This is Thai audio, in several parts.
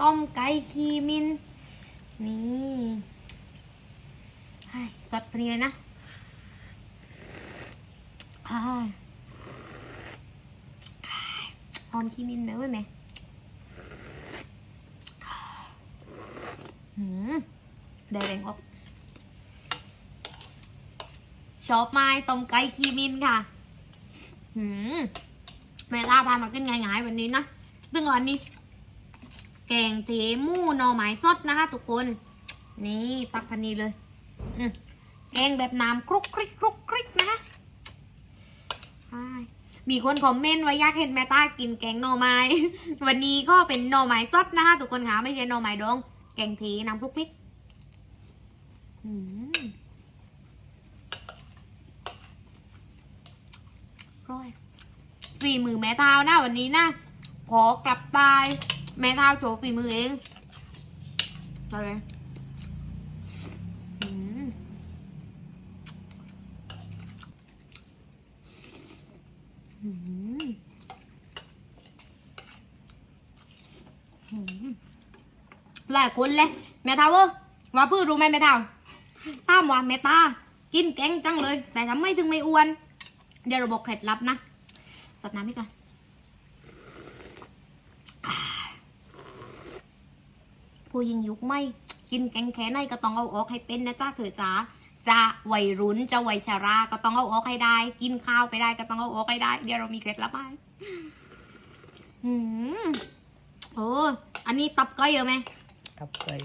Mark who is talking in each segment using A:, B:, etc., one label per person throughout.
A: ต้มไก่คีมิน นี่ให้สดพอดีเลยนะอ้หอมคีมินไหมเว้ยแม่หืมได้แรงออกชอบไม้ต้มไก่คีมินค่ะหืมแม่ลาพามากินง่ายๆวันนี้นะซึ่งอันนี้ แกงเทมูหน่อไม้สดนะคะ ทุกคน นี่ตักพันนี้เลยแกงแบบน้ำครุกคริกครุกคริกนะคะมีคนคอมเมนต์ว่าอยากเห็นแม่ตากินแกงหน่อไม้ วันนี้ก็เป็นหน่อไม้สดนะคะทุกคนคะไม่ใช่หน่อไม้ดอง แกงเทน้ำครุกคริกอืมร่อยฝีมือแม่เท้านะวันนี้นะขอกลับตาย แม่เท้าโชว์ฝีมือเองอะไรอืมอืมอืมหลายคนเลยแม่เท้าเออว่าพื้รู้ไหมแม่เท้าตามว่าแม่ตา กินแกงจังเลย แต่ทำไมถึงไม่อ้วน เดี๋ยวเราบอกเคล็ดลับนะสดน้ำนี่ก่อน ผู้หญิงยุคไม่กินแกงแค่ไหนก็ต้องเอาออกให้เป็นนะจ้าเถอะจ้าจะวัยรุ่นจะวัยชราก็ต้องเอาออกให้ได้ กินข้าวไปได้ก็ต้องเอาออกให้ได้ เดี๋ยวเรามีเคล็ดลับให้อืมโอ้อันนี้ตับก้อยเยอะไหม
B: ตับไก่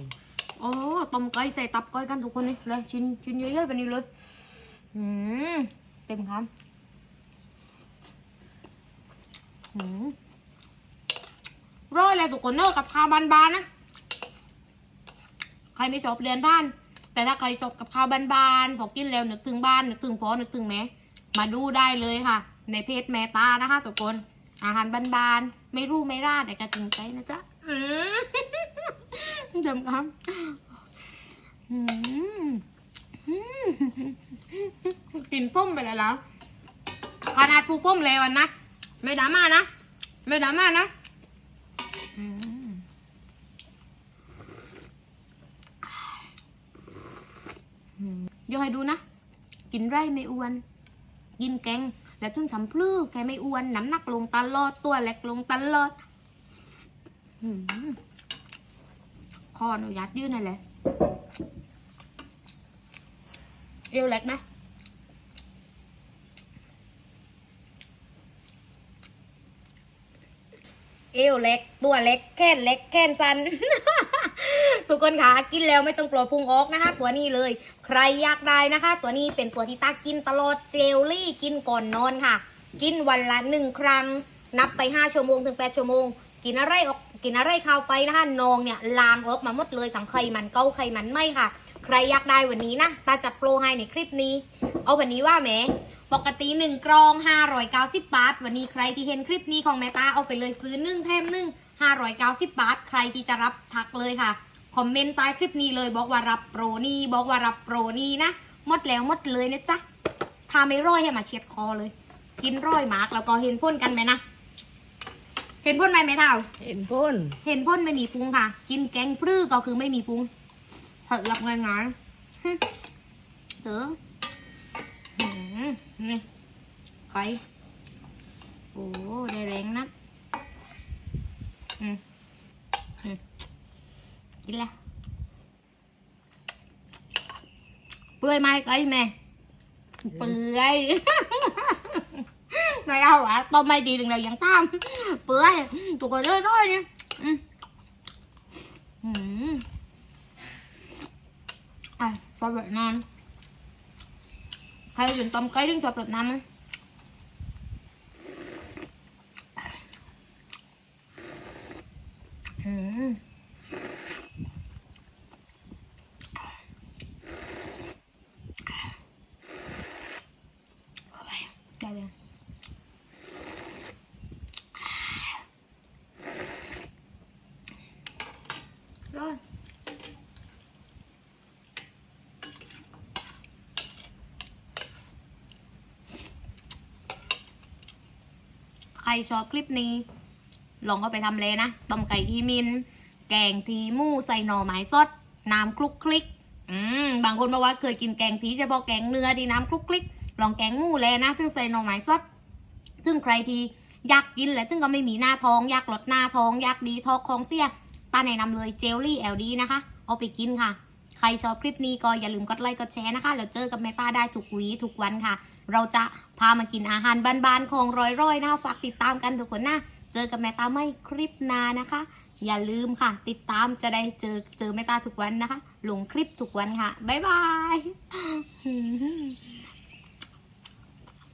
A: โอ้ต้มก้อยใส่ตับก้อยกันทุกคนนี่เลยชิ้นชิ้นเยอะๆแบบนี้เลยอืมเต็มคำอืมร้อยเลยทุกคนเนอะกับข้าวบานๆนะ ใครไม่ชอบเรียนบ้าน แต่ถ้าใครชอบกับข้าวบานๆพอกินแล้วนึกถึงบ้านนึกถึงพ่อนึกถึงแม่มาดูได้เลยค่ะ ในเพจแม่ตานะคะทุกคนอาหารบานๆไม่รู้ไม่ราดแต่กระจริงใจนะจ๊ะอืมจำครับกินพุ่มไปแล้วเหรอขนาดผู้พุ่มเลยวันนะ ไม่ดราม่านะ ไม่ดราม่านะ อืม เดี๋ยวให้ดูนะ กินไรไม่อ้วน กินแกง แล้วถึงทำพลื้อแกไม่อ้วน น้ำหนักลงตลอด ตัวเล็กลงตลอดคออนุญาตยืดหน่อยเลยเอวเล็กไหมเอวเล็ก ตัวเล็ก แค่นเล็ก แค่นสั้น ทุกคนคะกินแล้วไม่ต้องกลัวพุงออกนะคะ ตัวนี้เลย ใครอยากได้นะคะ ตัวนี้เป็นตัวที่ตากินตลอดเจลลี่กินก่อนนอนค่ะ กินวันละหนึ่งครั้ง นับไปห้าชั่วโมงถึงแปดชั่วโมง กินอะไรออกกินอะไรเข้าไปนะคะนองเนี่ยลามออกมาหมดเลยทั้งไขมันเก้าไขมันไม่ค่ะ ใครอยากได้วันนี้นะตาจัดโปรให้ในคลิปนี้ เอาวันนี้ว่าแหมปกติ1กรอง 590 บาท วันนี้ใครที่เห็นคลิปนี้ของแม่ตาเอาไปเลยซื้อ1แถม1 590 บาท ใครที่จะรับทักเลยค่ะ คอมเมนต์ใต้คลิปนี้เลยบอกว่ารับโปรนี้บอกว่ารับโปรนี้นะหมดแล้วหมดเลยนะจ๊ะถ้าไม่ร้อยให้มาเช็ดคอเลย กินร้อยมากแล้วก็เห็นพ่นกันไหมนะเห็นพ่นไหมแม่เท่า
B: เห็นพ่น
A: เห็นพ่นไม่มีพุงค่ะ กินแกงปลื้อก็คือไม่มีพุงเผ็ดหลับง่ายๆฮึเต๋อหืมนี่ไก่โอ้ได้แรงนะอืมอืม กินละเปื่อยไหมไก่แม่ เปื่อยไม่เอาอะต้มไม่ดีถึงเรายังตาม เปื่อยตัวก็เรื่อยๆเนี่ยอืมอืมอะชอบแบบนั้นใครถึงต้มไก่ถึงชอบแบบนั้นอืมได้เลย rồi ใครชอบคลิปนี้ ลองเอาไปทำเลยนะ ต้มไก่ทีมิน แกงทีมูใส่หน่อไม้สด น้ำคลุกคลิก อืม บางคนบอกว่าเคยกินแกงทีเฉพาะแกงเนื้อดีน้ำคลุกคลิก ลองแกงมูเลยนะ ซึ่งใส่หน่อไม้สด ซึ่งใครทีอยากกินและซึ่งก็ไม่มีหน้าท้องอยากลดหน้าท้องอยากดีท้องคองเสีย ป้าแนะนำเลยเจลลี่แอลดีนะคะ เอาไปกินค่ะ ใครชอบคลิปนี้ก็อย่าลืมกดไลค์กดแชร์นะคะ แล้วเจอกับแม่ต้าได้ทุกวีทุกวันค่ะ เราจะพามากินอาหารบ้านๆของร้อยๆนะคะฝากติดตามกันทุกคนนะเจอกับแม่ตาไม่คลิปหนานะคะ อย่าลืมค่ะ ติดตามจะได้เจอเจอแม่ตาทุกวันนะคะลงคลิปทุกวันค่ะบ๊ายบาย